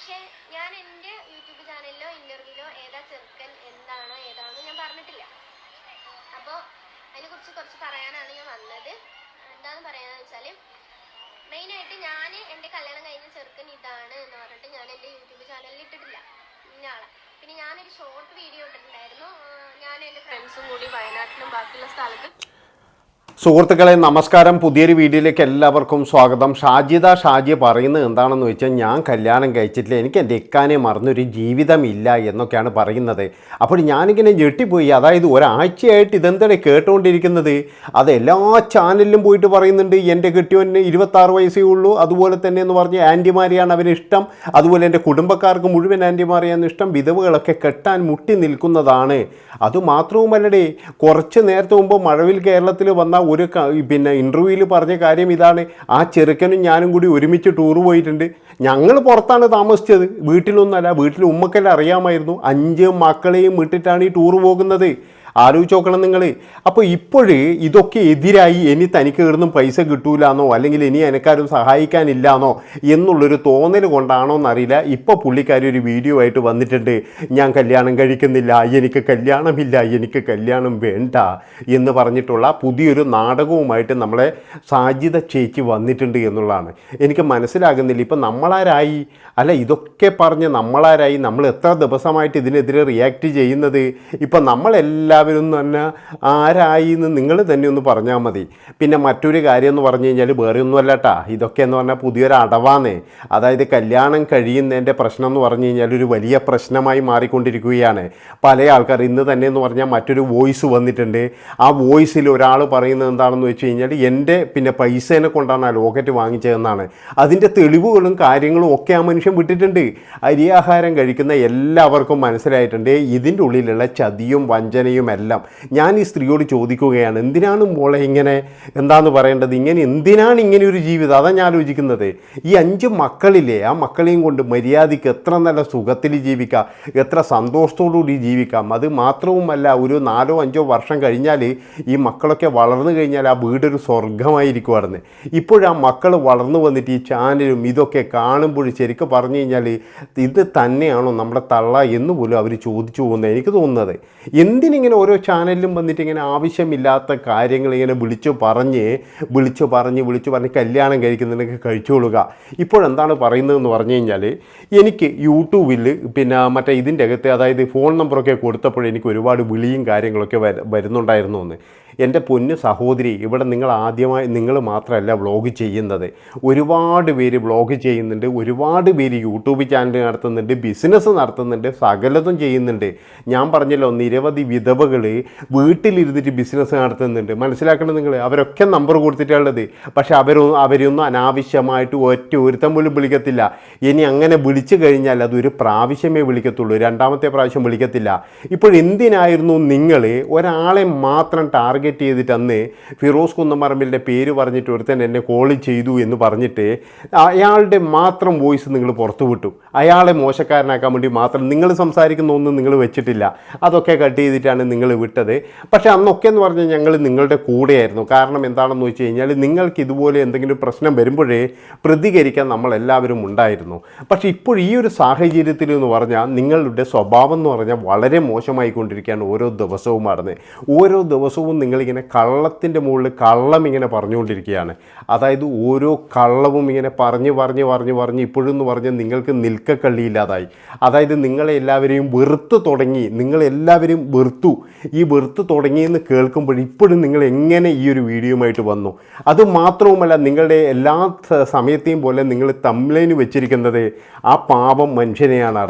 പക്ഷേ ഞാൻ എന്റെ യൂട്യൂബ് ചാനലിലോ ഇന്റർവ്യൂലോ ഏതാ ചെറുക്കൻ എന്താണോ ഏതാണോ ഞാൻ പറഞ്ഞിട്ടില്ല. അപ്പോൾ അതിനെക്കുറിച്ച് കുറച്ച് പറയാനാണ് ഞാൻ വന്നത്. എന്താണെന്ന് പറയാന്ന് വെച്ചാൽ മെയിനായിട്ട് ഞാൻ എന്റെ കല്യാണം കഴിഞ്ഞ ചെറുക്കൻ ഇതാണ് എന്ന് പറഞ്ഞിട്ട് ഞാൻ എന്റെ യൂട്യൂബ് ചാനലിൽ ഇട്ടിട്ടില്ല. ഇന്നാളെ പിന്നെ ഞാനൊരു ഷോർട്ട് വീഡിയോ ഇട്ടിട്ടുണ്ടായിരുന്നു. ഞാൻ എന്റെ ഫ്രണ്ട്സും കൂടി വയനാട്ടിലും ബാക്കിയുള്ള സ്ഥലത്ത് സുഹൃത്തുക്കളെ നമസ്കാരം. പുതിയൊരു വീഡിയോയിലേക്ക് എല്ലാവർക്കും സ്വാഗതം. ഷാജിദ ഷാജി പറയുന്നത് എന്താണെന്ന് വെച്ചാൽ ഞാൻ കല്യാണം കഴിച്ചിട്ടില്ല. എനിക്ക് എന്റെ ഇക്കാനെ മറന്നൊരു ജീവിതമില്ല എന്നൊക്കെയാണ് പറയുന്നത്. അപ്പോൾ ഞാനിങ്ങനെ ഞെട്ടിപ്പോയി. അതായത് ഒരാഴ്ചയായിട്ട് ഇതെന്താണ് കേട്ടുകൊണ്ടിരിക്കുന്നത്? അത് എല്ലാ ചാനലിലും പോയിട്ട് പറയുന്നുണ്ട് എന്റെ കെട്ടിയവന് ഇരുപത്താറ് വയസ്സേ ഉള്ളൂ. അതുപോലെ തന്നെ എന്ന് പറഞ്ഞ് ആന്റിമാരെയാണ് അവന് ഇഷ്ടം. അതുപോലെ എന്റെ കുടുംബക്കാർക്ക് മുഴുവൻ ആന്റിമാരെയാണ് ഇഷ്ടം. വിധവകളൊക്കെ കെട്ടാൻ മുട്ടി നിൽക്കുന്നതാണ്. അതുമാത്രവുമല്ലടേ കുറച്ച് നേരത്തെ മുമ്പ് മഴവിൽ കേരളത്തിൽ വന്ന ഒരു പിന്നെ ഇന്റർവ്യൂവിൽ പറഞ്ഞ കാര്യം ഇതാണ്. ആ ചെറുക്കനും ഞാനും കൂടി ഒരുമിച്ച് ടൂർ പോയിട്ടുണ്ട്. ഞങ്ങൾ പുറത്താണ് താമസിച്ചത്. വീട്ടിലൊന്നല്ല വീട്ടിൽ ഉമ്മക്കല്ല അറിയാമായിരുന്നു. അഞ്ച് മക്കളെയും വിട്ടിട്ടാണ് ഈ ടൂർ പോകുന്നത്. ആലോചിച്ച് നോക്കണം നിങ്ങൾ അപ്പോൾ ഇപ്പോഴേ ഇതൊക്കെ എതിരായി ഇനി തനിക്ക് ഇടുന്നും പൈസ കിട്ടൂലാന്നോ അല്ലെങ്കിൽ ഇനി എനിക്കാരും സഹായിക്കാനില്ലാന്നോ എന്നുള്ളൊരു തോന്നൽ കൊണ്ടാണോ എന്നറിയില്ല. ഇപ്പോൾ പുള്ളിക്കാരി ഒരു വീഡിയോ ആയിട്ട് വന്നിട്ടുണ്ട്. ഞാൻ കല്യാണം കഴിക്കുന്നില്ല എനിക്ക് കല്യാണമില്ല എനിക്ക് കല്യാണം വേണ്ട എന്ന് പറഞ്ഞിട്ടുള്ള പുതിയൊരു നാടകവുമായിട്ട് നമ്മളെ സാജിത ചേച്ചി വന്നിട്ടുണ്ട് എന്നുള്ളതാണ്. എനിക്ക് മനസ്സിലാകുന്നില്ല ഇപ്പം നമ്മളാരായി? അല്ല ഇതൊക്കെ പറഞ്ഞ് നമ്മളാരായി? നമ്മൾ എത്ര ദിവസമായിട്ട് ഇതിനെതിരെ റിയാക്ട് ചെയ്യുന്നത്? ഇപ്പം നമ്മളെല്ലാവരും തന്നെ ആരായി എന്ന് നിങ്ങൾ തന്നെ ഒന്ന് പറഞ്ഞാൽ മതി. പിന്നെ മറ്റൊരു കാര്യം എന്ന് പറഞ്ഞു കഴിഞ്ഞാൽ വേറെ ഒന്നും അല്ലട്ടാ ഇതൊക്കെ എന്ന് പറഞ്ഞാൽ പുതിയൊരു അടവാന്നേ. അതായത് കല്യാണം കഴിയുന്നതിന്റെ പ്രശ്നം എന്ന് പറഞ്ഞു കഴിഞ്ഞാൽ ഒരു വലിയ പ്രശ്നമായി മാറിക്കൊണ്ടിരിക്കുകയാണ്. പല ആൾക്കാർ ഇന്ന് തന്നെ എന്ന് പറഞ്ഞാൽ മറ്റൊരു വോയിസ് വന്നിട്ടുണ്ട്. ആ വോയിസിൽ ഒരാൾ പറയുന്നത് എന്താണെന്ന് വെച്ച് കഴിഞ്ഞാൽ എന്റെ പിന്നെ പൈസേനെ കൊണ്ടാണ് ആ ലോക്കറ്റ് വാങ്ങിച്ചതെന്നാണ്. അതിന്റെ തെളിവുകളും കാര്യങ്ങളും ഒക്കെ ആ മനുഷ്യൻ വിട്ടിട്ടുണ്ട്. അരിയാഹാരം കഴിക്കുന്ന എല്ലാവർക്കും മനസ്സിലായിട്ടുണ്ട്. ഇതിന്റെ ഉള്ളിലുള്ള ചതിയും വഞ്ചനയും എല്ലാം ഞാൻ ഈ സ്ത്രീയോട് ചോദിക്കുകയാണ് എന്തിനാണ് മോളെ ഇങ്ങനെ എന്താന്ന് പറയേണ്ടത്? ഇങ്ങനെ എന്തിനാണ് ഇങ്ങനെ ഒരു ജീവിതം? അതാണ് ഞാൻ ആലോചിക്കുന്നത്. ഈ അഞ്ച് മക്കളില്ലേ ആ മക്കളെയും കൊണ്ട് മര്യാദയ്ക്ക് എത്ര നല്ല സുഖത്തിൽ ജീവിക്കാം എത്ര സന്തോഷത്തോടുകൂടി ജീവിക്കാം. അത് മാത്രവുമല്ല ഒരു നാലോ അഞ്ചോ വർഷം കഴിഞ്ഞാൽ ഈ മക്കളൊക്കെ വളർന്നു കഴിഞ്ഞാൽ ആ വീടൊരു സ്വർഗമായിരിക്കുമായിരുന്നു ഇപ്പോഴാ മക്കൾ വളർന്നു വന്നിട്ട് ഈ ചാനലും ഇതൊക്കെ കാണുമ്പോൾ ശരിക്കും പറഞ്ഞു കഴിഞ്ഞാൽ ഇത് തന്നെയാണോ നമ്മുടെ തള്ള എന്ന് പോലും അവർ ചോദിച്ചു പോകുന്നത് എനിക്ക് തോന്നുന്നത്. എന്തിനിങ്ങനെ ഓരോ ചാനലിലും വന്നിട്ട് ഇങ്ങനെ ആവശ്യമില്ലാത്ത കാര്യങ്ങൾ ഇങ്ങനെ വിളിച്ചു പറഞ്ഞ് വിളിച്ചു പറഞ്ഞ് വിളിച്ചു പറഞ്ഞ് കല്യാണം കഴിക്കുന്നതിനൊക്കെ കഴിച്ചുകൊള്ളുക ഇപ്പോഴെന്താണ് പറയുന്നതെന്ന് പറഞ്ഞു കഴിഞ്ഞാൽ എനിക്ക് യൂട്യൂബിൽ പിന്നെ മറ്റേ ഇതിന്റെ അകത്ത് അതായത് ഫോൺ നമ്പറൊക്കെ കൊടുത്തപ്പോൾ എനിക്ക് ഒരുപാട് വിളിയും കാര്യങ്ങളൊക്കെ വരുന്നുണ്ടായിരുന്നു എന്ന്. എന്റെ പൊന്നു സഹോദരി ഇവിടെ നിങ്ങൾ ആദ്യമായി നിങ്ങൾ മാത്രമല്ല വ്ളോഗ് ചെയ്യുന്നത്. ഒരുപാട് പേര് വ്ളോഗ് ചെയ്യുന്നുണ്ട് ഒരുപാട് പേര് യൂട്യൂബ് ചാനൽ നടത്തുന്നുണ്ട് ബിസിനസ് നടത്തുന്നുണ്ട് സകലതും ചെയ്യുന്നുണ്ട്. ഞാൻ പറഞ്ഞല്ലോ നിരവധി വിധവകൾ വീട്ടിലിരുന്നിട്ട് ബിസിനസ് നടത്തുന്നുണ്ട്. മനസ്സിലാക്കണം നിങ്ങൾ അവരൊക്കെ നമ്പർ കൊടുത്തിട്ടുള്ളത്. പക്ഷേ അവരൊന്നും അവരൊന്നും അനാവശ്യമായിട്ട് ഒറ്റ ഒരുത്തം പോലും വിളിക്കത്തില്ല. ഇനി അങ്ങനെ വിളിച്ചു കഴിഞ്ഞാൽ അതൊരു പ്രാവശ്യമേ വിളിക്കത്തുള്ളൂ. രണ്ടാമത്തെ പ്രാവശ്യം വിളിക്കത്തില്ല. ഇപ്പോൾ എന്തിനായിരുന്നു നിങ്ങൾ ഒരാളെ മാത്രം ടാർഗറ്റ് ചെയ്തിട്ട് അന്ന് ഫിറോസ് കുന്നമറമ്പിലിന്റെ പേര് പറഞ്ഞിട്ട് ഒരുത്തൻ എന്നെ കോൾ ചെയ്തു എന്ന് പറഞ്ഞിട്ട് അയാളുടെ മാത്രം വോയിസ് നിങ്ങൾ പുറത്തു വിട്ടു അയാളെ മോശക്കാരനാക്കാൻ വേണ്ടി മാത്രം നിങ്ങൾ സംസാരിക്കുന്ന ഒന്നും നിങ്ങൾ വെച്ചിട്ടില്ല. അതൊക്കെ കട്ട് ചെയ്തിട്ടാണ് നിങ്ങൾ വിട്ടത്. പക്ഷേ അന്നൊക്കെ എന്ന് പറഞ്ഞാൽ ഞങ്ങൾ നിങ്ങളുടെ കൂടെയായിരുന്നു. കാരണം എന്താണെന്ന് വെച്ച് കഴിഞ്ഞാൽ നിങ്ങൾക്ക് ഇതുപോലെ എന്തെങ്കിലും പ്രശ്നം വരുമ്പോഴേ പ്രതികരിക്കാൻ നമ്മളെല്ലാവരും ഉണ്ടായിരുന്നു. പക്ഷേ ഇപ്പോൾ ഈ ഒരു സാഹചര്യത്തിൽ എന്ന് പറഞ്ഞാൽ നിങ്ങളുടെ സ്വഭാവം എന്ന് പറഞ്ഞാൽ വളരെ മോശമായി കൊണ്ടിരിക്കുകയാണ് ഓരോ ദിവസവും നടന്ന് ഓരോ ദിവസവും നിങ്ങളിങ്ങനെ കള്ളത്തിന്റെ മുകളിൽ കള്ളം ഇങ്ങനെ പറഞ്ഞുകൊണ്ടിരിക്കുകയാണ്. അതായത് ഓരോ കള്ളവും ഇങ്ങനെ പറഞ്ഞ് പറഞ്ഞ് പറഞ്ഞ് പറഞ്ഞ് ഇപ്പോഴെന്ന് പറഞ്ഞാൽ നിങ്ങൾക്ക് നിൽക്കക്കള്ളിയില്ലാതായി. അതായത് നിങ്ങളെ എല്ലാവരെയും വെറുത്ത് തുടങ്ങി നിങ്ങളെല്ലാവരും വെറുത്തു. ഈ വെറുത്ത് തുടങ്ങിയെന്ന് കേൾക്കുമ്പോൾ ഇപ്പോഴും നിങ്ങൾ എങ്ങനെ ഈ ഒരു വീഡിയോയുമായിട്ട് വന്നു? അത് മാത്രവുമല്ല നിങ്ങളുടെ എല്ലാ സമയത്തെയും പോലെ നിങ്ങൾ തമ്മിലേന് വെച്ചിരിക്കുന്നത് ആ പാപം മനുഷ്യനെയാണ് അറിഞ്ഞത്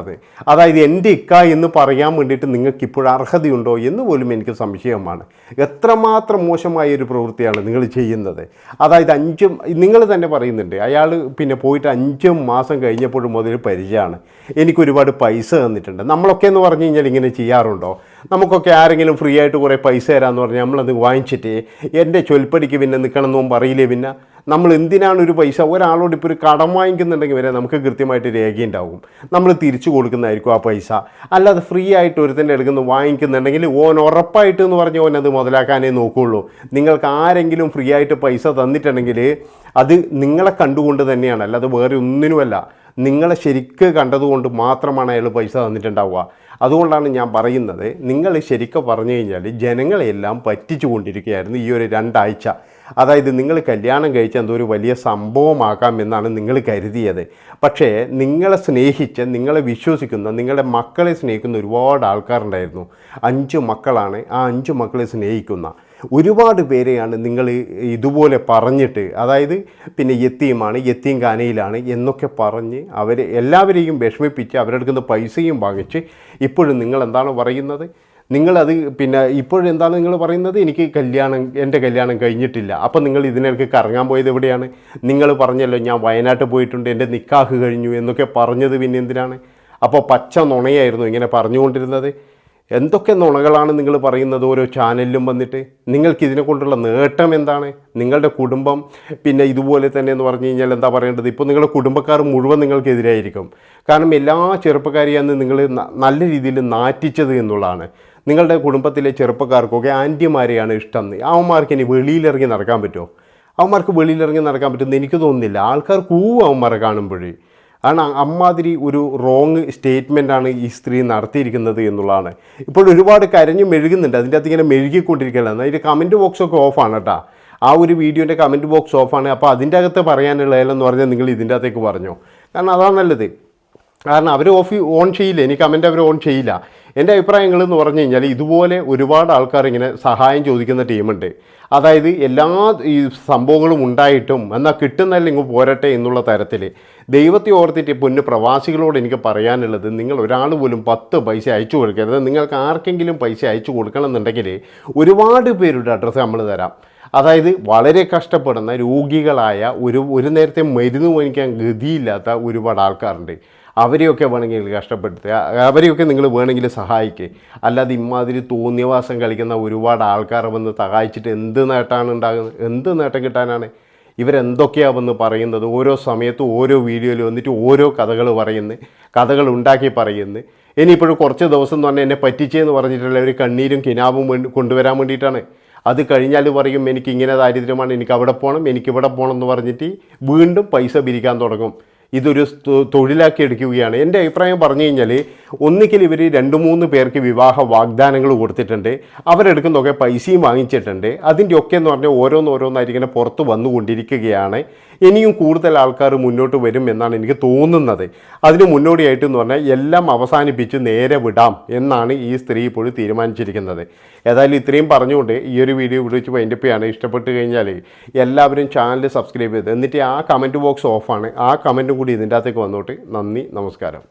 അതായത് എന്റെ ഇക്ക എന്ന് പറയാൻ വേണ്ടിയിട്ട് നിങ്ങൾക്ക് ഇപ്പോൾ അർഹതയുണ്ടോ എന്ന് പോലും എനിക്ക് സംശയമാണ്. എത്രമാത്രം മോശമായ ഒരു പ്രവൃത്തിയാണ് നിങ്ങൾ ചെയ്യുന്നത്. അതായത് അഞ്ചും നിങ്ങൾ തന്നെ പറയുന്നുണ്ട് അയാൾ പിന്നെ പോയിട്ട് അഞ്ചും മാസം കഴിഞ്ഞപ്പോഴും മുതൽ പരിചയമാണ് എനിക്ക് ഒരുപാട് പൈസ തന്നിട്ടുണ്ട്. നമ്മളൊക്കെ എന്ന് പറഞ്ഞു കഴിഞ്ഞാൽ ഇങ്ങനെ ചെയ്യാറുണ്ടോ? നമുക്കൊക്കെ ആരെങ്കിലും ഫ്രീ ആയിട്ട് കുറേ പൈസ തരാമെന്ന് പറഞ്ഞാൽ നമ്മളത് വാങ്ങിച്ചിട്ട് എന്റെ ചൊൽപ്പടിക്ക് പിന്നെ നിൽക്കണമെന്നും പറയില്ലേ പിന്നെ? നമ്മൾ എന്തിനാണ് ഒരു പൈസ? ഒരാളോട് ഇപ്പോൾ ഒരു കടം വാങ്ങിക്കുന്നുണ്ടെങ്കിൽ വരെ നമുക്ക് കൃത്യമായിട്ട് രേഖയുണ്ടാവും നമ്മൾ തിരിച്ചു കൊടുക്കുന്നതായിരിക്കും ആ പൈസ. അല്ലാതെ ഫ്രീ ആയിട്ട് ഒരുത്തന്റെ എടുക്കുന്ന വാങ്ങിക്കുന്നുണ്ടെങ്കിൽ ഓൻ ഉറപ്പായിട്ട് എന്ന് പറഞ്ഞ് ഓൻ അത് മുതലാക്കാനേ നോക്കുകയുള്ളൂ നിങ്ങൾക്ക് ആരെങ്കിലും ഫ്രീ ആയിട്ട് പൈസ തന്നിട്ടുണ്ടെങ്കിൽ അത് നിങ്ങളെ കണ്ടുകൊണ്ട് തന്നെയാണ്. അല്ലാതെ വേറെ ഒന്നിനുമല്ല. നിങ്ങളെ ശരിക്ക് കണ്ടതുകൊണ്ട് മാത്രമാണ് അയാൾ പൈസ തന്നിട്ടുണ്ടാവുക. അതുകൊണ്ടാണ് ഞാൻ പറയുന്നത് നിങ്ങൾ ശരിക്കും പറഞ്ഞു കഴിഞ്ഞാൽ ജനങ്ങളെല്ലാം പറ്റിച്ചു കൊണ്ടിരിക്കുകയായിരുന്നു ഈ ഒരു രണ്ടാഴ്ച. അതായത് നിങ്ങൾ കല്യാണം കഴിച്ച എന്തോ ഒരു വലിയ സംഭവമാക്കാം എന്നാണ് നിങ്ങൾ കരുതിയത്. പക്ഷേ നിങ്ങളെ സ്നേഹിച്ച് നിങ്ങളെ വിശ്വസിക്കുന്ന നിങ്ങളുടെ മക്കളെ സ്നേഹിക്കുന്ന ഒരുപാട് ആൾക്കാരുണ്ടായിരുന്നു. അഞ്ച് മക്കളാണ് ആ അഞ്ച് മക്കളെ സ്നേഹിക്കുന്ന. ഒരുപാട് പേരെയാണ് നിങ്ങൾ ഇതുപോലെ പറഞ്ഞിട്ട് അതായത് പിന്നെ യത്തീമാണ് യത്തീം കാനയിലാണ് എന്നൊക്കെ പറഞ്ഞ് അവരെ എല്ലാവരെയും വിഷമിപ്പിച്ച് അവരുടെ അടുക്കുന്ന പൈസയും വാങ്ങിച്ച് ഇപ്പോഴും നിങ്ങൾ എന്താണ് പറയുന്നത്? നിങ്ങളത് പിന്നെ ഇപ്പോഴെന്താണ് നിങ്ങൾ പറയുന്നത്? എനിക്ക് കല്യാണം എന്റെ കല്യാണം കഴിഞ്ഞിട്ടില്ല. അപ്പോൾ നിങ്ങൾ ഇതിനിടയ്ക്ക് കറങ്ങാൻ പോയത് എവിടെയാണ്? നിങ്ങൾ പറഞ്ഞല്ലോ ഞാൻ വയനാട്ടിൽ പോയിട്ടുണ്ട് എന്റെ നിക്കാഹ് കഴിഞ്ഞു എന്നൊക്കെ പറഞ്ഞത് പിന്നെ എന്തിനാണ്? അപ്പോൾ പച്ച നുണയായിരുന്നു ഇങ്ങനെ പറഞ്ഞുകൊണ്ടിരുന്നത്. എന്തൊക്കെ നുണകളാണ് നിങ്ങൾ പറയുന്നത് ഓരോ ചാനലിലും വന്നിട്ട്? നിങ്ങൾക്ക് ഇതിനെ കൊണ്ടുള്ള നേട്ടം എന്താണ്? നിങ്ങളുടെ കുടുംബം പിന്നെ ഇതുപോലെ തന്നെ എന്ന് പറഞ്ഞു കഴിഞ്ഞാൽ എന്താ പറയേണ്ടത്? ഇപ്പോൾ നിങ്ങളുടെ കുടുംബക്കാർ മുഴുവൻ നിങ്ങൾക്കെതിരായിരിക്കും. കാരണം എല്ലാ ചെറുപ്പക്കാരെയാണ് നിങ്ങൾ നല്ല രീതിയിൽ നാറ്റിച്ചത് എന്നുള്ളതാണ്. നിങ്ങളുടെ കുടുംബത്തിലെ ചെറുപ്പക്കാർക്കൊക്കെ ആന്റിമാരെയാണ് ഇഷ്ടം. അവന്മാർക്ക് ഇനി വെളിയിലിറങ്ങി നടക്കാൻ പറ്റുമോ? അവന്മാർക്ക് വെളിയിലിറങ്ങി നടക്കാൻ പറ്റുമെന്ന് എനിക്ക് തോന്നുന്നില്ല. ആൾക്കാർ കൂവും അവന്മാരെ കാണുമ്പോഴേ. കാരണം അമ്മാതിരി ഒരു റോങ് സ്റ്റേറ്റ്മെന്റാണ് ഈ സ്ത്രീ നടത്തിയിരിക്കുന്നത് എന്നുള്ളതാണ്. ഇപ്പോൾ ഒരുപാട് കരഞ്ഞു മെഴുകുന്നുണ്ട്. അതിന്റെ അകത്ത് ഇങ്ങനെ മെഴുകിക്കൊണ്ടിരിക്കുകയാണ്. അതിന്റെ കമന്റ് ബോക്സൊക്കെ ഓഫാണ് കേട്ടോ. ആ ഒരു വീഡിയോന്റെ കമന്റ് ബോക്സ് ഓഫാണ് അപ്പോൾ അതിന്റെ അകത്ത് പറയാനുള്ളതെന്ന് പറഞ്ഞാൽ നിങ്ങൾ ഇതിന്റെ അകത്തേക്ക് പറഞ്ഞോ. കാരണം അതാണ് നല്ലത്. കാരണം അവർ ഓഫ് ഓൺ ചെയ്യില്ല. ഇനി കമന്റ് അവർ ഓൺ ചെയ്യില്ല. എന്റെ അഭിപ്രായങ്ങൾ എന്ന് പറഞ്ഞു കഴിഞ്ഞാൽ ഇതുപോലെ ഒരുപാട് ആൾക്കാർ ഇങ്ങനെ സഹായം ചോദിക്കുന്ന ടീമുണ്ട്. അതായത് എല്ലാ ഈ സംഭവങ്ങളും ഉണ്ടായിട്ടും എന്നാൽ കിട്ടുന്നതിൽ ഇങ്ങ് പോരട്ടെ എന്നുള്ള തരത്തിൽ ദൈവത്തെ ഓർത്തിട്ട് പൊന്ന് പ്രവാസികളോട് എനിക്ക് പറയാനുള്ളത് നിങ്ങൾ ഒരാൾ പോലും പത്ത് പൈസ അയച്ചു കൊടുക്കരുത്. നിങ്ങൾക്ക് ആർക്കെങ്കിലും പൈസ അയച്ചു കൊടുക്കണം എന്നുണ്ടെങ്കിൽ ഒരുപാട് പേരുടെ അഡ്രസ്സ് നമ്മൾ തരാം. അതായത് വളരെ കഷ്ടപ്പെടുന്ന രോഗികളായ ഒരു ഒരു നേരത്തെ മരുന്ന് മേടിക്കാൻ ഗതിയില്ലാത്ത ഒരുപാട് ആൾക്കാരുണ്ട്. അവരെയൊക്കെ വേണമെങ്കിൽ കഷ്ടപ്പെടുത്തുക. അവരെയൊക്കെ നിങ്ങൾ വേണമെങ്കിൽ സഹായിക്കുക അല്ലാതെ ഇമാതിരി തോന്നിയവാസം കളിക്കുന്ന ഒരുപാട് ആൾക്കാരെ വന്ന് സഹായിച്ചിട്ട് എന്ത് നേട്ടമാണ് ഉണ്ടാകുന്നത്? എന്ത് നേട്ടം കിട്ടാനാണ്? ഇവരെന്തൊക്കെയാണ് വന്ന് പറയുന്നത്? ഓരോ സമയത്തും ഓരോ വീഡിയോയിൽ വന്നിട്ട് ഓരോ കഥകൾ പറയുന്നു. കഥകൾ ഉണ്ടാക്കി പറയുന്നു. ഇനിയിപ്പോഴും കുറച്ച് ദിവസം എന്ന് പറഞ്ഞാൽ എന്നെ പറ്റിച്ചെന്ന് പറഞ്ഞിട്ടുള്ള ഒരു കണ്ണീരും കിനാവും കൊണ്ടുവരാൻ വേണ്ടിയിട്ടാണ്. അത് കഴിഞ്ഞാൽ പറയും എനിക്ക് ഇങ്ങനെ ദാരിദ്ര്യമാണ് എനിക്ക് അവിടെ പോകണം എനിക്ക് ഇവിടെ പോകണം എന്ന് പറഞ്ഞിട്ട് വീണ്ടും പൈസ പിരിക്കാൻ തുടങ്ങും. ഇതൊരു തൊഴിലാക്കി എടുക്കുകയാണ്. എന്റെ അഭിപ്രായം പറഞ്ഞു കഴിഞ്ഞാൽ ഒന്നിക്കൽ ഇവർ രണ്ട് മൂന്ന് പേർക്ക് വിവാഹ വാഗ്ദാനങ്ങൾ കൊടുത്തിട്ടുണ്ട്. അവരെടുക്കുന്നതൊക്കെ പൈസയും വാങ്ങിച്ചിട്ടുണ്ട്. അതിന്റെ ഒക്കെ എന്ന് പറഞ്ഞാൽ ഓരോന്നോരോന്നായിട്ട് ഇങ്ങനെ പുറത്ത് വന്നുകൊണ്ടിരിക്കുകയാണ്. ഇനിയും കൂടുതൽ ആൾക്കാർ മുന്നോട്ട് വരും എന്നാണ് എനിക്ക് തോന്നുന്നത്. അതിന് മുന്നോടിയായിട്ട് എന്ന് പറഞ്ഞാൽ എല്ലാം അവസാനിപ്പിച്ച് നേരെ വിടാം എന്നാണ് ഈ സ്ത്രീ ഇപ്പോഴും തീരുമാനിച്ചിരിക്കുന്നത്. ഏതായാലും ഇത്രയും പറഞ്ഞുകൊണ്ട് ഈ ഒരു വീഡിയോ ഇവിടെ വെച്ച് വൈൻഡപ്പ് ഇഷ്ടപ്പെട്ട് കഴിഞ്ഞാൽ എല്ലാവരും ചാനൽ സബ്സ്ക്രൈബ് ചെയ്ത്. എന്നിട്ട് ആ കമന്റ് ബോക്സ് ഓഫാണ് ആ കമന്റും കൂടി ഇതിന്റെ അകത്തേക്ക് വന്നോട്ട്. നന്ദി നമസ്കാരം.